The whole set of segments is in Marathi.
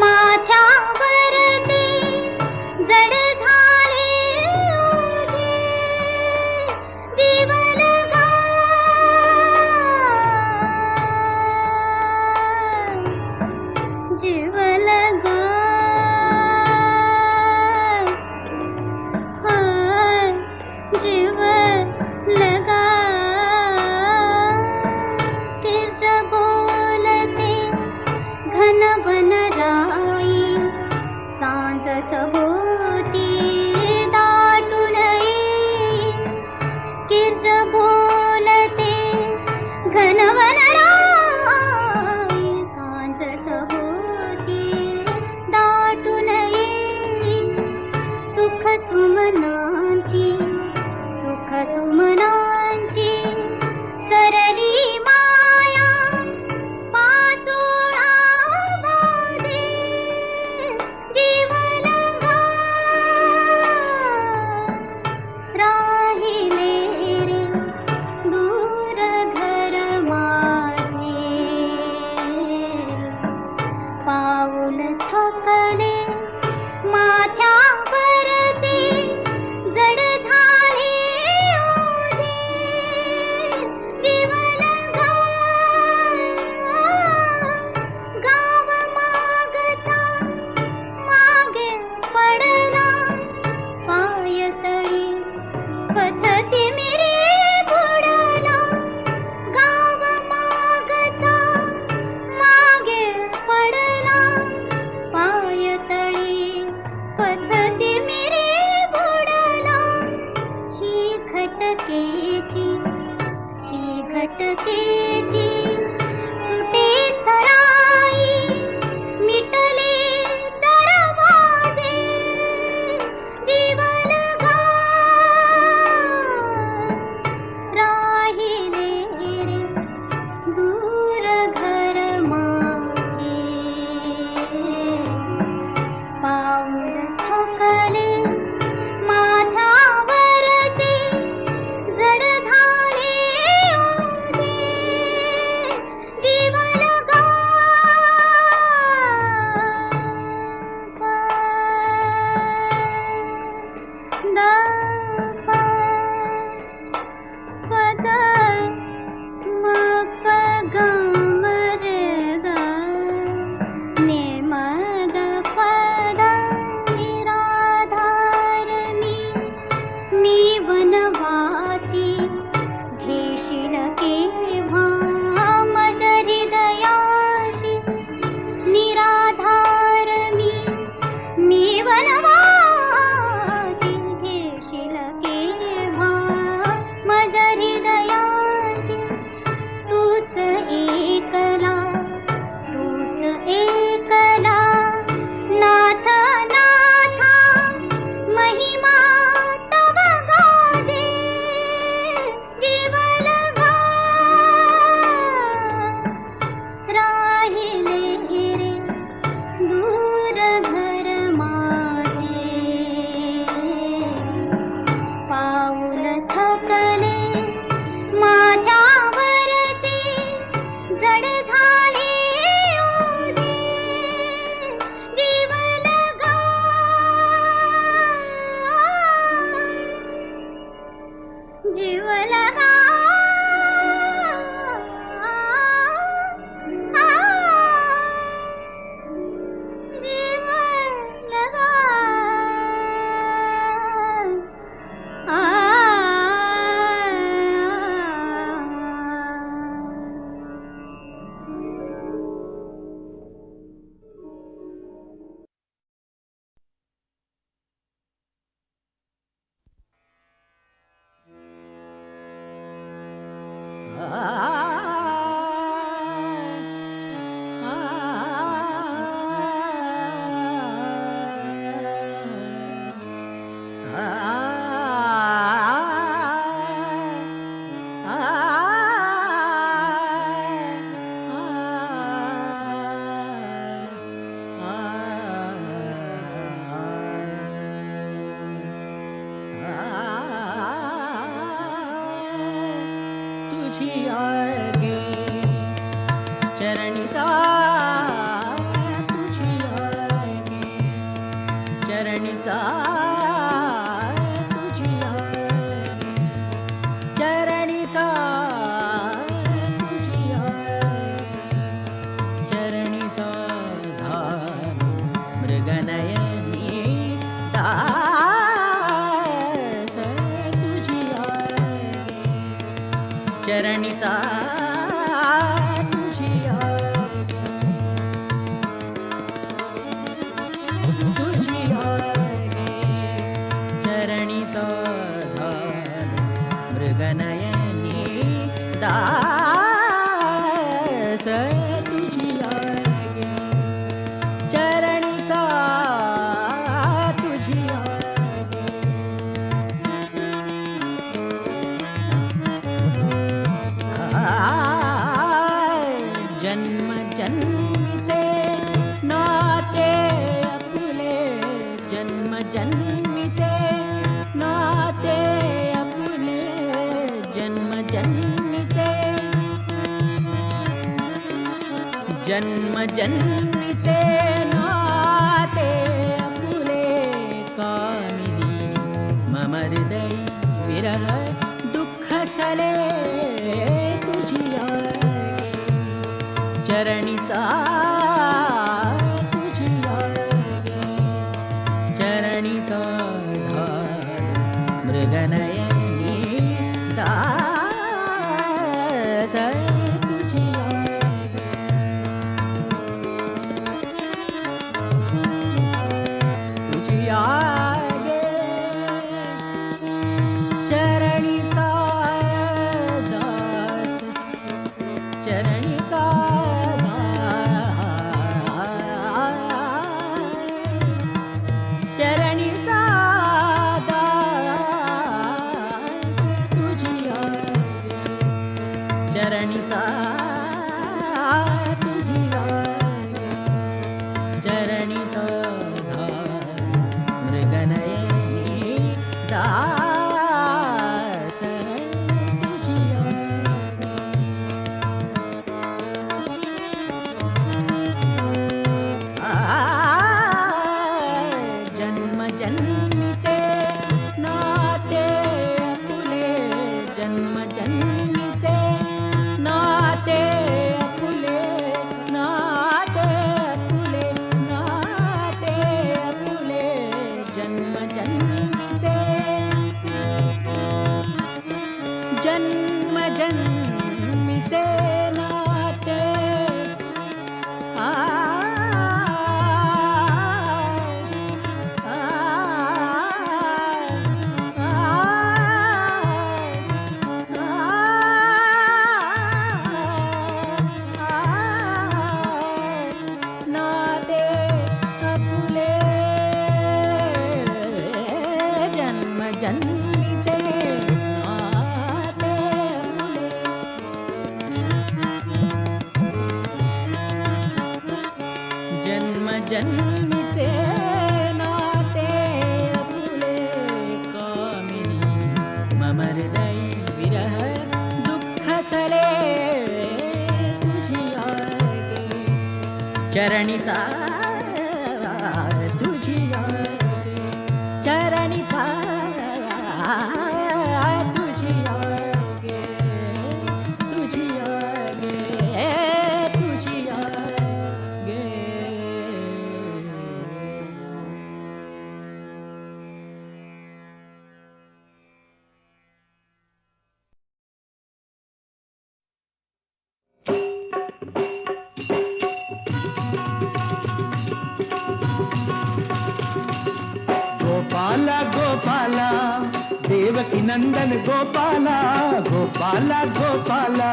मा धरणीचा जन्मिते नाते आपले जन्म जन्मिते जन्म जन्मीचे desire ता धरणीचा गोपाला देवकी नंदन गोपाला गोपाला गोपाला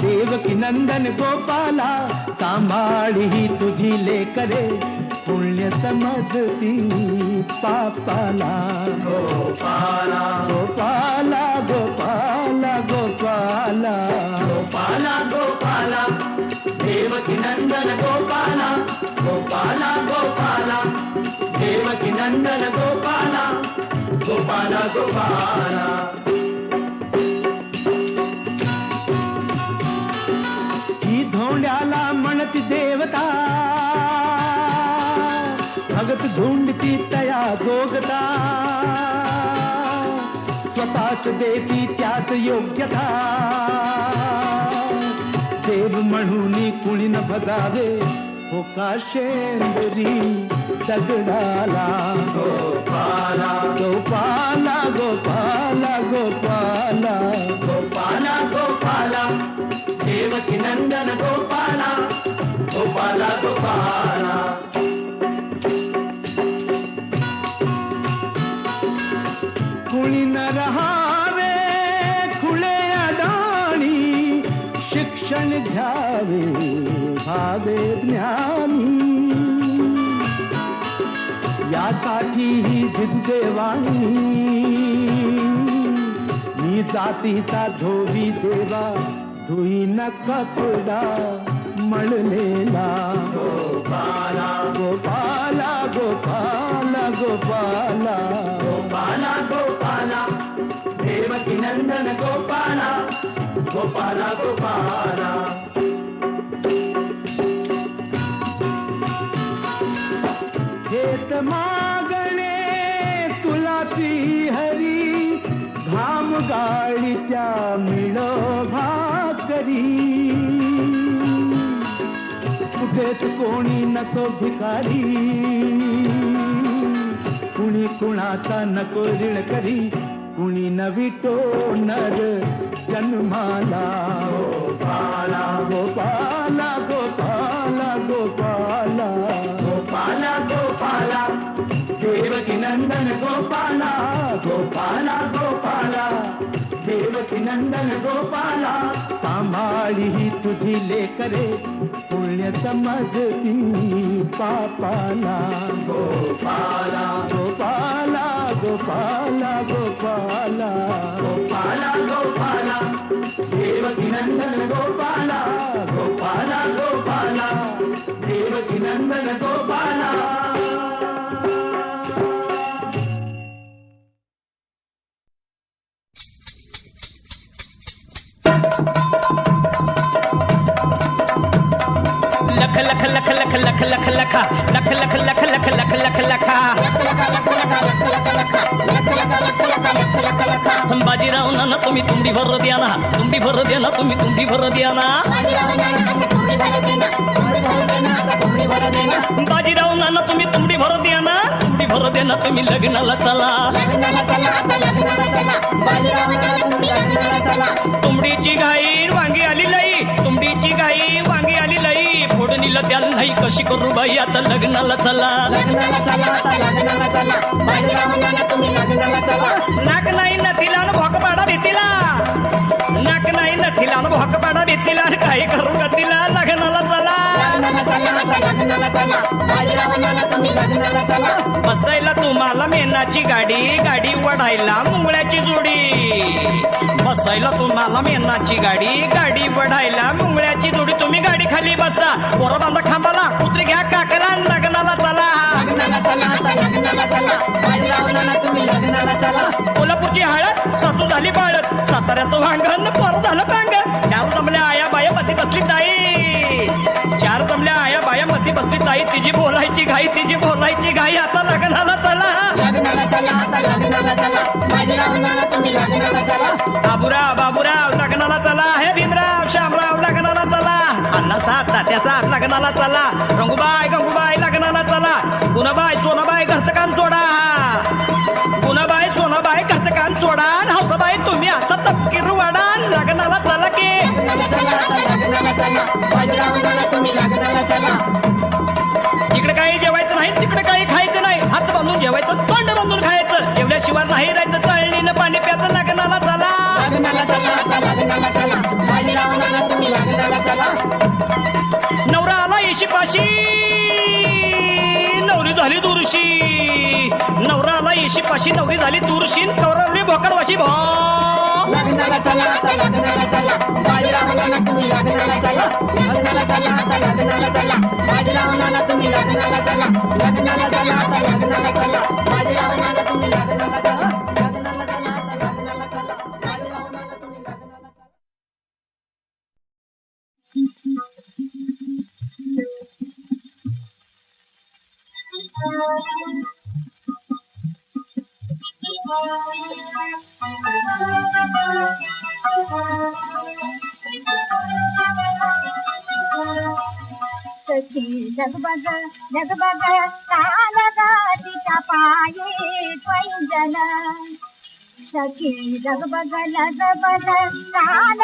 देवकी नंदन गोपाला सामाड़ी ही तुझी लेकर पुण्य समझती पापाला. गोपाला. गोपाला गोपाला गोपाला. गोपाला गोपाला देवकी नंदन गोपाला गोपाला गोपाला देवकी नंदन गोपाला. गोपाला गोपाला. ही धोंड्याला म्हणत देवता. भगत धुंडती तया भोगता. स्वतःच देती त्याच योग्यता. देव म्हणून कुणी न बघावे ముఖాశేంద్రి సగుణాల గోపాల గోపాల గోపాల గోపాల గోపాల గోపాల దేవకి నందన గోపాల గోపాల గోపాల కుళినరహా शिक्षण घ्यावे भावे ज्ञानी. यासाठी ही जिद्देवाणी. मी जातीचा धोबी देवा धुई न कपडा मळलेला. गोपाला. गोपाला गोपाला गोपाला. गोपाला गोपाला देवकी नंदन गोपाला गोपाला गोपाला. हेत मागणे तुला ती हरी घाम गाळीच्या मिळो भाकरी. कुठेच कोणी नको भिकारी कुणी कुणाचा नको ऋण करी. ಉಣಿ ನವಿಟೋ ನರ ಜನ್ಮಾಲ ಗೋಪಾಲ ಗೋಪಾಲ ಗೋಪಾಲ ಗೋಪಾಲ ಗೋಪಾಲ ಗೋಪಾಲ ದೇವಕಿ ನಂದನ ಗೋಪಾಲ ಗೋಪಾಲ ಗೋಪಾಲ देवकी नंदन गोपाला संभाली तुझी लेकर సమగతి పాపాల గోపాల గోపాల గోపాల గోపాల గోపాల గోపాల దేవకి నందన గోపాల గోపాల గోపాల దేవకి నందన గోపాల लख लख लख लख लख लख लखा लख लख लख लख लख लख लखा बाजीराव ना तुम्ही तुंडी भर द्या ना. तुंडी भर द्या ना तुम्ही तुंबी भर द्या ना बाजीराव ना तुम्ही तुंबडी भर द्या ना तुंडी भर द्या ना तुम्ही लग्नाला चला. तुंबडीची गाई वांगी आली केलं त्या नाही कशी करू बाई? आता लग्नाला चला. लग्नाला चला आता लग्नाला चला. माझ्या मुलांना तुम्ही लग्नाला चला. नाक नाही ना तिला भोकपाडा भीतीला नाक नाही ना तिला भोकपाडा भीतीला काही करू का तिला? लग्नाला चला. बसायला तुम्हाला मेनाची गाडी गाडी वडायला मुंगळ्याची जोडी. बसायला तुम्हाला मेनाची गाडी गाडी वडायला मुंगळ्याची जोडी. तुम्ही गाडी खाली बसा. पोरं बांधा खांबाला कुत्री घ्या काकरा आणि लग्नाला चला. कोल्हापूरची हळद सासू झाली बाळत साताऱ्याचं वांगण पोर झालं पांग चार जमल्या आया बाया पती बसली जाई तिची बोलायची घाई तिची बोलायची घाई. आता लग्नाला चला. बाबूराव बाबूराव लग्नाला चला. हे भीमराव श्यामराव लग्नाला चला. अण्णासाहेब तात्यासाहेब लग्नाला चला. रंगूबाई गंगूबाई लग्नाला चला. गुणाबाई सोनाबाई घरचं काम सोडा. गुणाबाई सोनाबाई घरचं काम सोडा. हौसाबाई तुम्ही आता तपकीर वाडा लग्नाला चला की. इकडे आला नवरी झाली दुरशी. नवरा आला येशी पाशी नवरी झाली तुरशी कौरवली भोकडवाशी भा. लग्नाला चला आता लग्नाला चला. जगबग जगबग काल तिच्या पाये पैंजन सखी जगबग लगबग काल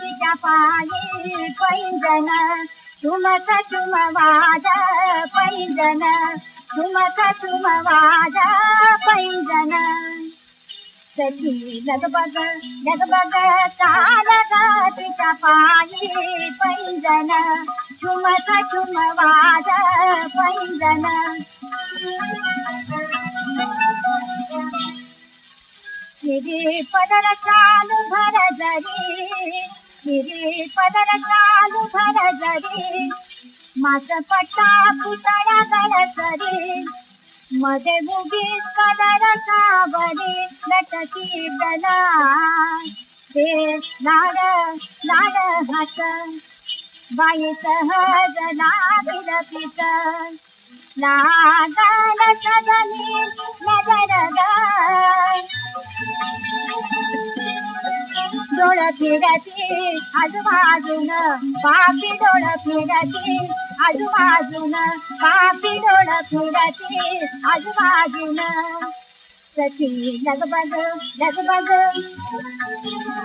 तिच्या पाये पैंजन तुमक तुम वाज तुमक तुम सखी लगबग लगबग काल तिच्या पायी पैंजन ठुमक ठुम वाज पैंजन। किरी पदर चालू भर जरी किरी पदर चालू भर जरी मास पट्टा पुतळा गळसरी मध्ये मुगी कदर सावरी लटकी दला ते लाड लाड हात बाई सहज लागिल पित लागल सजनी नजर डोळ फिरती आजूबाजून पापी डोळ फिरती आजूबाजून पापी डोळ फिरती आजूबाजून सखी लगबग लगबग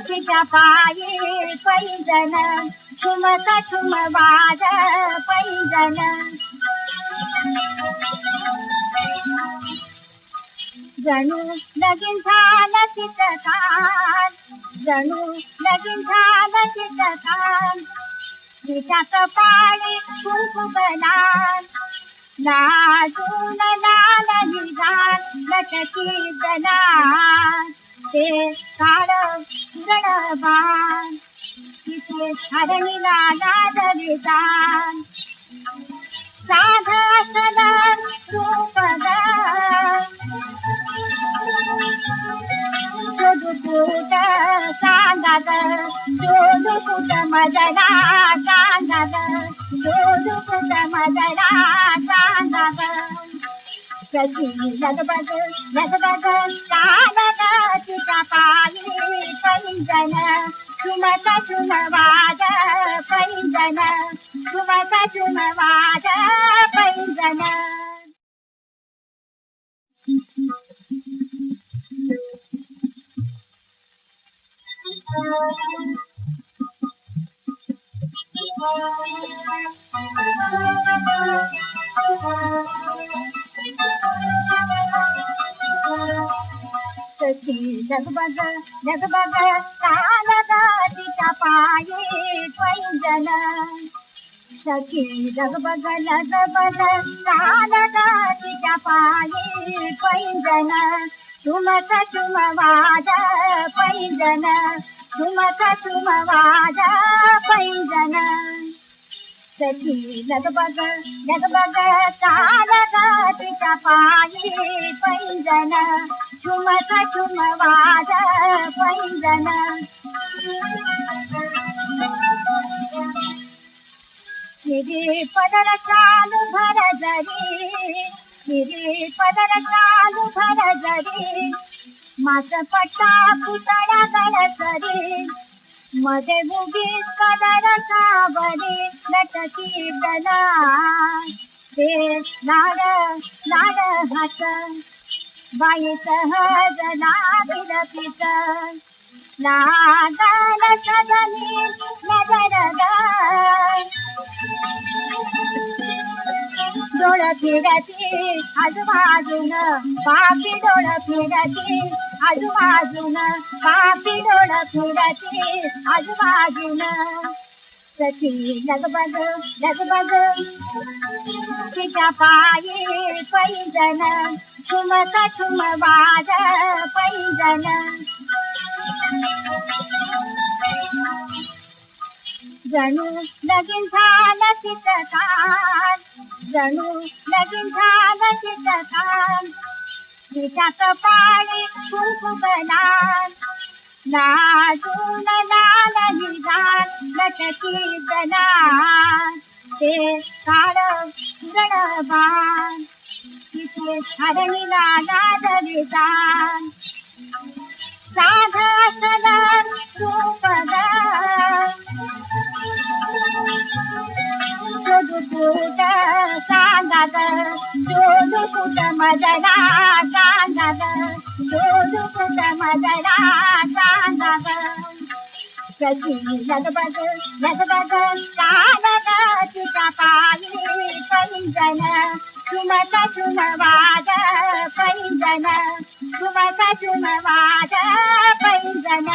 तिच्या पायी पैजन ठुमक ठुम वाज पैजन. जणू लगीन झालं तिचं कान जणू लगीन झालं तिचं कान तिच्या कपाळी कुंकू बलान लाल निघाल लटकी दलान ते काळ गणबान हरणीला लादविदान साधा सदा रूपदा शोधू कुट सांगा मदला सांगाद ग मदला सांगाद. ग सखी लगबग लगबग कालग तुझा पायी पैंजन ठुमक ठुम वाज पैंजन ठुमक ठुम पैंजन। सखी जगबग जगबग कालग तिच्या पायी पैंजन. सखी जगबगल लगबग कालग तिच्या पायी पैंजन. ठुमक तुम वाज पैंजन. ठुमक तुम वाद पैंजन. सखी लगबग लगबग कालग तिच्या पाये पैंजन. ठुमक ठुम वाज पैंजन किरी पदर चालू भर जरी किरी पदर चालू भर जरी मास पट्टा पुतळा गळसरी मध्ये मुगी कदर सावरी लटकी दला ते लाड लाड हात बाई सहज लागिल पित. लागल सजनी नजर डोळ फिरती आजूबाजून पापी डोळ फिरती आजूबाजून पापी डोळ फिरती आजूबाजून. सखी लगबग लगबग तिच्या पायी पैजन ठुम ठुम वाज पैजन. जणू लगीन झालं तिचं कान जणू लगीन झालं तिचं कान तिच्या कपाळी कुंकू लाजून लाल निघाल लटकी दलान ते काळ गडबान हरणीला लादविदान साध सदा सुपद सुदुकुट सांगाद सुदुकुट मदरा सांगाद सुदुकुट मदरा सांगाद सखी लगबग लगबग कानग सुमत सुमवाद पैंजन सुमत सुमवाद पैंजन।